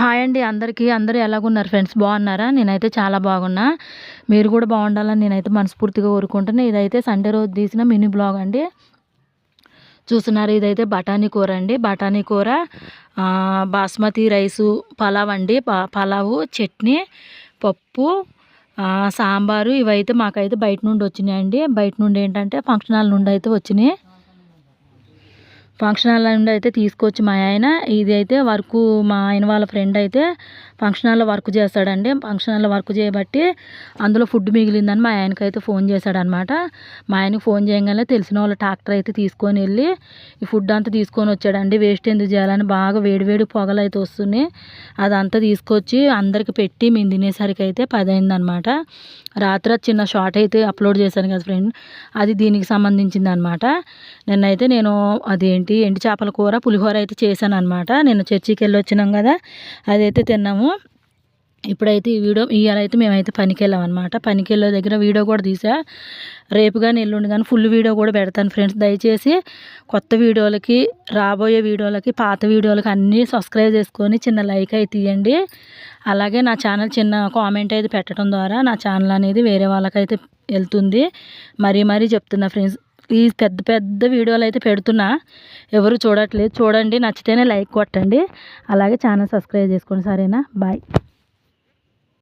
Hi అండి అందరికీ. అందరూ ఎలాగున్నారు ఫ్రెండ్స్? బాగున్నారా? నేనైతే చాలా బాగున్నా. మీరు కూడా బాగుండాలని నేనైతే మనస్ఫూర్తిగా కోరుకుంటున్నా. ఇదైతే సండే రోజు తీసిన మినీ బ్లాగ్ అండి. చూస్తున్నారు ఇదైతే బఠానీ కూర అండి. బఠానీ కూర బాస్మతి రైసు పలావ్ అండి. పలావు చట్నీ పప్పు సాంబారు ఇవైతే మాకైతే బయట నుండి వచ్చినాయండి. బయట నుండి ఏంటంటే ఫంక్షన్ హాల్ నుండి అయితే వచ్చినాయి. ఫంక్షన్ హాల్ నుండి అయితే తీసుకొచ్చి మా ఆయన. ఇది అయితే వర్క్ మా ఆయన వాళ్ళ ఫ్రెండ్ అయితే ఫంక్షన్ హాల్లో వర్క్ చేస్తాడండి. ఫంక్షన్ హాల్లో వర్క్ చేయబట్టి అందులో ఫుడ్ మిగిలిందని మా ఆయనకి అయితే ఫోన్ చేశాడనమాట మా ఆయనకి ఫోన్ చేయగానే తెలిసిన వాళ్ళ ట్రాక్టర్ అయితే తీసుకొని వెళ్ళి ఈ ఫుడ్ అంతా తీసుకొని వచ్చాడండి. వేస్ట్ ఎందుకు చేయాలని బాగా వేడివేడి పొగలు అయితే వస్తున్నాయి. అదంతా తీసుకొచ్చి అందరికి పెట్టి మేము తినేసరికి అయితే పది అయిందనమాట రాత్రి చిన్న షార్ట్ అయితే అప్లోడ్ చేశాను కదా ఫ్రెండ్ అది దీనికి సంబంధించింది అనమాట నిన్నైతే నేను అదేంటి ఎండి చేపల కూర పులిహోర అయితే చేశాను అనమాట నిన్న చర్చికి వెళ్ళి వచ్చినాం కదా అదైతే తిన్నాము. ఇప్పుడైతే ఈ వీడియో ఇవాళైతే మేమైతే పనికి వెళ్ళాం అనమాట పనికి వెళ్ళే దగ్గర వీడియో కూడా తీసా. రేపు కానీ ఎల్లుండి కానీ ఫుల్ వీడియో కూడా పెడతాను ఫ్రెండ్స్. దయచేసి కొత్త వీడియోలకి రాబోయే వీడియోలకి పాత వీడియోలకి అన్నీ సబ్స్క్రైబ్ చేసుకొని చిన్న లైక్ అయితే ఇవ్వండి అలాగే నా ఛానల్ చిన్న కామెంట్ అయితే పెట్టడం ద్వారా నా ఛానల్ అనేది వేరే వాళ్ళకైతే వెళ్తుంది. మరీ మరీ చెప్తున్నా ఫ్రెండ్స్. ఈ పెద్ద పెద్ద వీడియోలు అయితే పెడుతున్నా. ఎవరు చూడట్లేదు. చూడండి. నచ్చితేనే లైక్ కొట్టండి. అలాగే ఛానల్ సబ్స్క్రైబ్ చేసుకోండి. సరేనా? బాయ్.